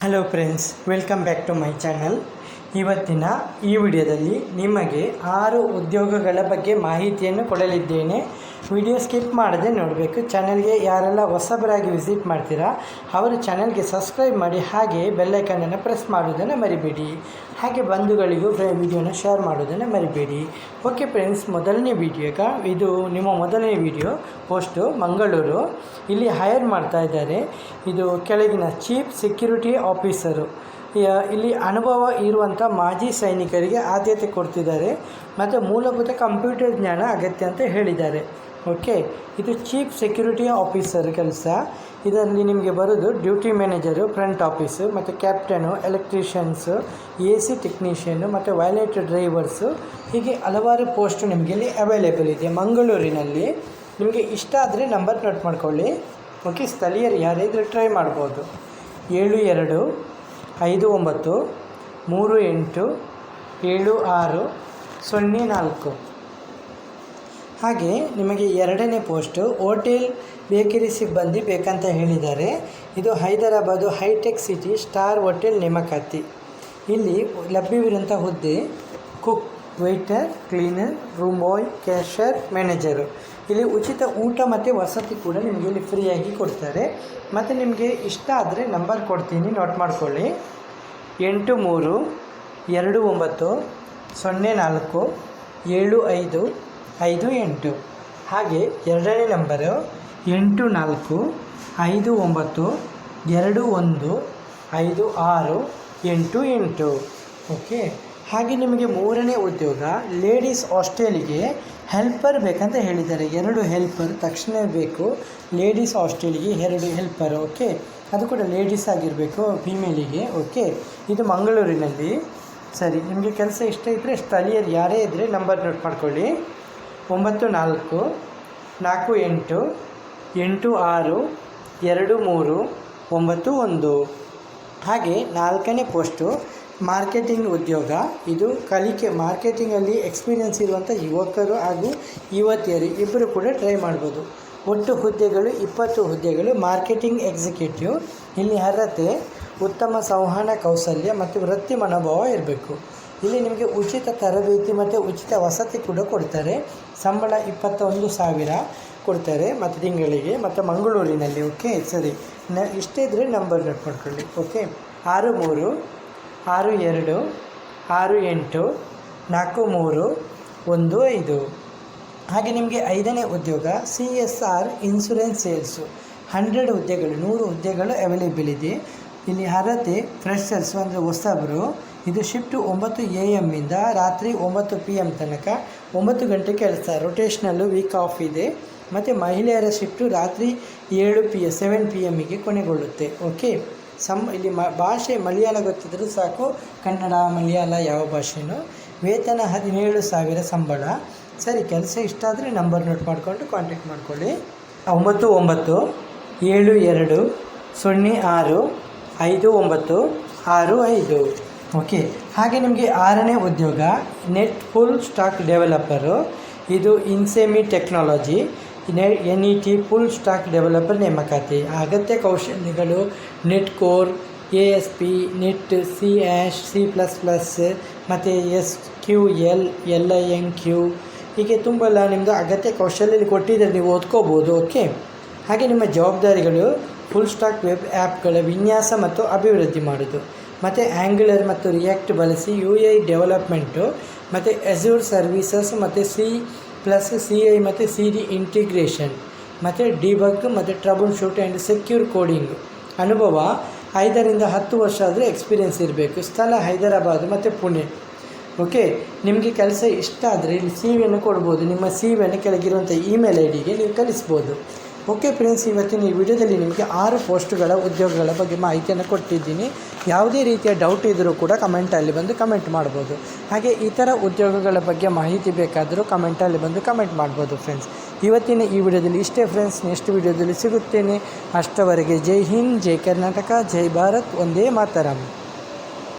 Hello friends welcome back to my channel ಇವತ್ತಿನ ಈ ವಿಡಿಯೋದಲ್ಲಿ ನಿಮಗೆ ಆರು ಉದ್ಯೋಗಗಳ ಬಗ್ಗೆ ಮಾಹಿತಿಯನ್ನು ಕೊಡಲಿದ್ದೇನೆ. ವಿಡಿಯೋ ಸ್ಕಿಪ್ ಮಾಡದೆ ನೋಡಬೇಕು. ಚಾನಲ್ಗೆ ಯಾರೆಲ್ಲ ಹೊಸಬರಾಗಿ ವಿಸಿಟ್ ಮಾಡ್ತೀರಾ, ಅವರು ಚಾನಲ್ಗೆ ಸಬ್ಸ್ಕ್ರೈಬ್ ಮಾಡಿ ಹಾಗೆ ಬೆಲ್ಲೈಕನನ್ನು ಪ್ರೆಸ್ ಮಾಡೋದನ್ನು ಮರಿಬೇಡಿ. ಹಾಗೆ ಬಂಧುಗಳಿಗೂ ವಿಡಿಯೋನ ಶೇರ್ ಮಾಡೋದನ್ನು ಮರಿಬೇಡಿ. ಓಕೆ ಫ್ರೆಂಡ್ಸ್, ಮೊದಲನೇ ವಿಡಿಯೋಗ ಇದು ನಿಮ್ಮ ಮೊದಲನೇ ವಿಡಿಯೋ, ಪೋಸ್ಟು ಮಂಗಳೂರು. ಇಲ್ಲಿ ಹೈರ್ ಮಾಡ್ತಾ ಇದ್ದಾರೆ. ಇದು ಕೆಳಗಿನ ಚೀಫ್ ಸೆಕ್ಯೂರಿಟಿ ಆಫೀಸರು. ಇಲ್ಲಿ ಅನುಭವ ಇರುವಂಥ ಮಾಜಿ ಸೈನಿಕರಿಗೆ ಆದ್ಯತೆ ಕೊಡ್ತಿದ್ದಾರೆ ಮತ್ತು ಮೂಲಭೂತ ಕಂಪ್ಯೂಟರ್ ಜ್ಞಾನ ಅಗತ್ಯ ಅಂತ ಹೇಳಿದ್ದಾರೆ. ಓಕೆ ಇದು ಚೀಫ್ ಸೆಕ್ಯೂರಿಟಿ ಆಫೀಸರ್ ಕೆಲಸ. ಇದರಲ್ಲಿ ನಿಮಗೆ ಬರೋದು ಡ್ಯೂಟಿ ಮ್ಯಾನೇಜರು ಫ್ರಂಟ್ ಆಫೀಸು ಮತ್ತು captain electricians A C technician ಮತ್ತು ವೈಲೆಟ್ ಡ್ರೈವರ್ಸು ಹೀಗೆ ಹಲವಾರು ಪೋಸ್ಟು ನಿಮಗೆ ಇಲ್ಲಿ ಅವೈಲೇಬಲ್ ಇದೆ. ಮಂಗಳೂರಿನಲ್ಲಿ. ನಿಮಗೆ ಇಷ್ಟ ಆದರೆ ನಂಬರ್ ನೋಟ್ ಮಾಡ್ಕೊಳ್ಳಿ. ಓಕೆ ಸ್ಥಳೀಯರು ಯಾರೇ ಇದ್ದರೆ ಟ್ರೈ ಮಾಡ್ಬೋದು. ಏಳು ಎರಡು, ಐದು ಒಂಬತ್ತು, ಮೂರು ಎಂಟು, ಏಳು ಆರು, ಸೊನ್ನೆ ನಾಲ್ಕು. ಹಾಗೆ ನಿಮಗೆ ಎರಡನೇ ಪೋಸ್ಟು, ಹೋಟೆಲ್ ಬೇಕರಿ ಸಿಬ್ಬಂದಿ ಬೇಕಂತ ಹೇಳಿದ್ದಾರೆ. ಇದು Hyderabad high tech city star hotel ನೇಮಕಾತಿ. ಇಲ್ಲಿ ಲಭ್ಯವಿರುವಂಥ ಹುದ್ದೆ, cook waiter cleaner, room boy, cashier, manager. ಇಲ್ಲಿ ಉಚಿತ ಊಟ ಮತ್ತು ವಸತಿ ಕೂಡ ನಿಮಗೆ ಇಲ್ಲಿ ಫ್ರೀಯಾಗಿ ಕೊಡ್ತಾರೆ. ಮತ್ತು ನಿಮಗೆ ಇಷ್ಟ ಆದರೆ ನಂಬರ್ ಕೊಡ್ತೀನಿ, ನೋಟ್ ಮಾಡ್ಕೊಳ್ಳಿ. ಎಂಟು ಮೂರು, ಎರಡು ಒಂಬತ್ತು, ಸೊನ್ನೆ ನಾಲ್ಕು, ಏಳು ಐದು ಐದು ಎಂಟು. ಹಾಗೆ ಎರಡನೇ ನಂಬರು ಎಂಟು ನಾಲ್ಕು, ಐದು ಒಂಬತ್ತು, ಎರಡು ಒಂದು, ಐದು ಆರು, ಎಂಟು ಎಂಟು. ಓಕೆ? ಹಾಗೆ ನಿಮಗೆ ಮೂರನೇ ಉದ್ಯೋಗ ಲೇಡೀಸ್ ಹಾಸ್ಟೆಲಿಗೆ ಹೆಲ್ಪರ್ ಬೇಕಂತ ಹೇಳಿದ್ದಾರೆ. ಎರಡು ಹೆಲ್ಪರ್ ತಕ್ಷಣ ಬೇಕು. ಲೇಡೀಸ್ ಹಾಸ್ಟೆಲಿಗೆ ಎರಡು ಹೆಲ್ಪರ್, ಓಕೆ? ಅದು ಕೂಡ ಲೇಡೀಸ್ ಆಗಿರಬೇಕು, ಫೀಮೇಲಿಗೆ, ಓಕೆ? ಇದು ಮಂಗಳೂರಿನಲ್ಲಿ. ಸರಿ, ನಿಮಗೆ ಕೆಲಸ ಇಷ್ಟ ಇದ್ದರೆ ಸ್ಥಳೀಯರು ಯಾರೇ ಇದ್ದರೆ ನಂಬರ್ ನೋಟ್ ಮಾಡ್ಕೊಳ್ಳಿ. ಒಂಬತ್ತು ನಾಲ್ಕು ನಾಲ್ಕು ಎಂಟು ಎಂಟು ಆರು, ಎರಡು ಮೂರು, ಒಂಬತ್ತು ಒಂದು. ಹಾಗೆ ನಾಲ್ಕನೇ ಪೋಸ್ಟು, ಮಾರ್ಕೆಟಿಂಗ್ ಉದ್ಯೋಗ. ಇದು ಕಲಿಕೆ, ಮಾರ್ಕೆಟಿಂಗಲ್ಲಿ ಎಕ್ಸ್ಪೀರಿಯೆನ್ಸ್ ಇರುವಂಥ ಯುವಕರು ಹಾಗೂ ಯುವತಿಯರು ಇಬ್ಬರು ಕೂಡ ಟ್ರೈ ಮಾಡ್ಬೋದು. ಒಟ್ಟು ಹುದ್ದೆಗಳು, ಇಪ್ಪತ್ತು ಹುದ್ದೆಗಳು, ಮಾರ್ಕೆಟಿಂಗ್ ಎಕ್ಸಿಕ್ಯೂಟಿವ್. ಇಲ್ಲಿ ಅರ್ಹತೆ, ಉತ್ತಮ ಸಂವಹನ, ಕೌಶಲ್ಯ ಮತ್ತು ವೃತ್ತಿ ಮನೋಭಾವ ಇರಬೇಕು. ಇಲ್ಲಿ ನಿಮಗೆ ಉಚಿತ ತರಬೇತಿ ಮತ್ತು ಉಚಿತ ವಸತಿ ಕೂಡ ಕೊಡ್ತಾರೆ. ಸಂಬಳ ಇಪ್ಪತ್ತೊಂದು ಸಾವಿರ ಕೊಡ್ತಾರೆ ಮತ್ತು ತಿಂಗಳಿಗೆ, ಮತ್ತು ಮಂಗಳೂರಿನಲ್ಲಿ ಓಕೆ ಸರಿ. ನ ಇಷ್ಟೇ ಇದ್ದರೆ ನಂಬರ್ ನೋಟ್ ಮಾಡ್ಕೊಳ್ಳಿ ಓಕೆ ಆರು ಮೂರು ಆರು ಎರಡು ಆರು ಎಂಟು ನಾಲ್ಕು ಮೂರು ಒಂದು ಐದು ಹಾಗೆ ನಿಮಗೆ ಐದನೇ ಉದ್ಯೋಗ C S R insurance sales hundred ಹುದ್ದೆಗಳು ನೂರು ಹುದ್ದೆಗಳು ಅವೈಲೇಬಲ್ ಇದೆ. ಇಲ್ಲಿ ಅರ್ಹತೆ ಫ್ರೆಶರ್ಸು ಅಂದರೆ ಹೊಸಬರು. ಇದು ಶಿಫ್ಟು ಒಂಬತ್ತು ಎ ಎಮ್ಮಿಂದ ರಾತ್ರಿ ಒಂಬತ್ತು ಪಿ ಎಂ ತನಕ ಒಂಬತ್ತು ಗಂಟೆ ಕೆಲಸ ರೊಟೇಷ್ನಲ್ಲು ವೀಕ್ ಆಫ್ ಇದೆ. ಮತ್ತು ಮಹಿಳೆಯರ ಶಿಫ್ಟು ರಾತ್ರಿ ಏಳು ಪಿ ಎ ಸೆವೆನ್ ಪಿ ಎಮ್ಮಿಗೆ ಕೊನೆಗೊಳ್ಳುತ್ತೆ. ಓಕೆ? ಸಮ್ ಇಲ್ಲಿ ಮ ಭಾಷೆ ಮಲಯಾಳ ಗೊತ್ತಿದ್ದರೂ ಸಾಕು. ಕನ್ನಡ, ಮಲಯಾಳ ಯಾವ ಭಾಷೆನೂ. ವೇತನ ಹದಿನೇಳು ಸಾವಿರ ಸಂಬಳ. ಸರಿ, ಕೆಲಸ ಇಷ್ಟ ಆದರೆ ನಂಬರ್ ನೋಟ್ ಮಾಡಿಕೊಂಡು ಕಾಂಟ್ಯಾಕ್ಟ್ ಮಾಡ್ಕೊಳ್ಳಿ. ಒಂಬತ್ತು ಒಂಬತ್ತು ಏಳು ಎರಡು ಸೊನ್ನೆ ಆರು ಐದು ಒಂಬತ್ತು ಆರು ಐದು. ಓಕೆ, ಹಾಗೆ ನಿಮಗೆ ಆರನೇ ಉದ್ಯೋಗ, ನೆಟ್ ಫುಲ್ ಸ್ಟಾಕ್ ಡೆವಲಪರು, ಇದು Insemi technology N E T full stack developer ನೇಮಕಾತಿ. ಅಗತ್ಯ ಕೌಶಲ್ಯಗಳು net core A S P, net C ash C plus plus, ಮತ್ತು S Q L L I N Q. ಹೀಗೆ ತುಂಬ ಎಲ್ಲ ನಿಮ್ಮದು ಅಗತ್ಯ ಕೌಶಲ್ಯ ಕೊಟ್ಟಿದ್ದರೆ ನೀವು ಓದ್ಕೋಬೋದು, ಓಕೆ? ಹಾಗೆ ನಿಮ್ಮ ಜವಾಬ್ದಾರಿಗಳು, ಫುಲ್ ಸ್ಟಾಕ್ ವೆಬ್ ಆ್ಯಪ್ಗಳ ವಿನ್ಯಾಸ ಮತ್ತು ಅಭಿವೃದ್ಧಿ ಮಾಡೋದು. ಮತ್ತು ಆ್ಯಂಗ್ಯುಲರ್ ಮತ್ತು ರಿಯಾಕ್ಟ್ ಬಳಸಿ ಯು ಐ ಡೆವಲಪ್ಮೆಂಟು ಮತ್ತು ಎಸ್ಯೂರ್ ಸರ್ವೀಸಸ್ ಮತ್ತು ಸಿ ಪ್ಲಸ್ ಸಿ ಐ ಮತ್ತು ಸಿ ಡಿ ಇಂಟಿಗ್ರೇಷನ್ ಮತ್ತು ಡಿಬಗ್ ಮತ್ತು troubleshoot and secure coding ಅನುಭವ, ಐದರಿಂದ ಹತ್ತು ವರ್ಷ ಆದರೆ ಎಕ್ಸ್ಪೀರಿಯೆನ್ಸ್ ಇರಬೇಕು. ಸ್ಥಳ, ಹೈದರಾಬಾದ್ ಮತ್ತು ಪುಣೆ. ಓಕೆ ನಿಮಗೆ ಕೆಲಸ ಇಷ್ಟ ಆದರೆ ಇಲ್ಲಿ ಸಿ ವಿಯನ್ನು ಕೊಡ್ಬೋದು. ನಿಮ್ಮ ಸಿ ವಿಯನ್ನು ಕೆಳಗಿರುವಂಥ ಇಮೇಲ್ ಐ ಡಿಗೆ ನೀವು ಕಳಿಸ್ಬೋದು. ಓಕೆ ಫ್ರೆಂಡ್ಸ್ ಇವತ್ತಿನ ಈ ವಿಡಿಯೋದಲ್ಲಿ ನಿಮಗೆ ಆರು ಪೋಸ್ಟ್ಗಳ ಉದ್ಯೋಗಗಳ ಬಗ್ಗೆ ಮಾಹಿತಿಯನ್ನು ಕೊಟ್ಟಿದ್ದೀನಿ. ಯಾವುದೇ ರೀತಿಯ ಡೌಟ್ ಇದ್ದರೂ ಕೂಡ ಕಮೆಂಟಲ್ಲಿ ಬಂದು ಕಮೆಂಟ್ ಮಾಡ್ಬೋದು. ಹಾಗೆ ಇತರ ಉದ್ಯೋಗಗಳ ಬಗ್ಗೆ ಮಾಹಿತಿ ಬೇಕಾದರೂ ಕಮೆಂಟಲ್ಲಿ ಬಂದು ಕಮೆಂಟ್ ಮಾಡ್ಬೋದು ಫ್ರೆಂಡ್ಸ್ ಇವತ್ತಿನ ಈ ವಿಡಿಯೋದಲ್ಲಿ ಇಷ್ಟೇ ಫ್ರೆಂಡ್ಸ್ ನೆಕ್ಸ್ಟ್ ವಿಡಿಯೋದಲ್ಲಿ ಸಿಗುತ್ತೇನೆ. ಅಷ್ಟವರೆಗೆ ಜೈ ಹಿಂದ್, ಜೈ ಕರ್ನಾಟಕ, ಜೈ ಭಾರತ್, ಒಂದೇ ಮಾತರಂ.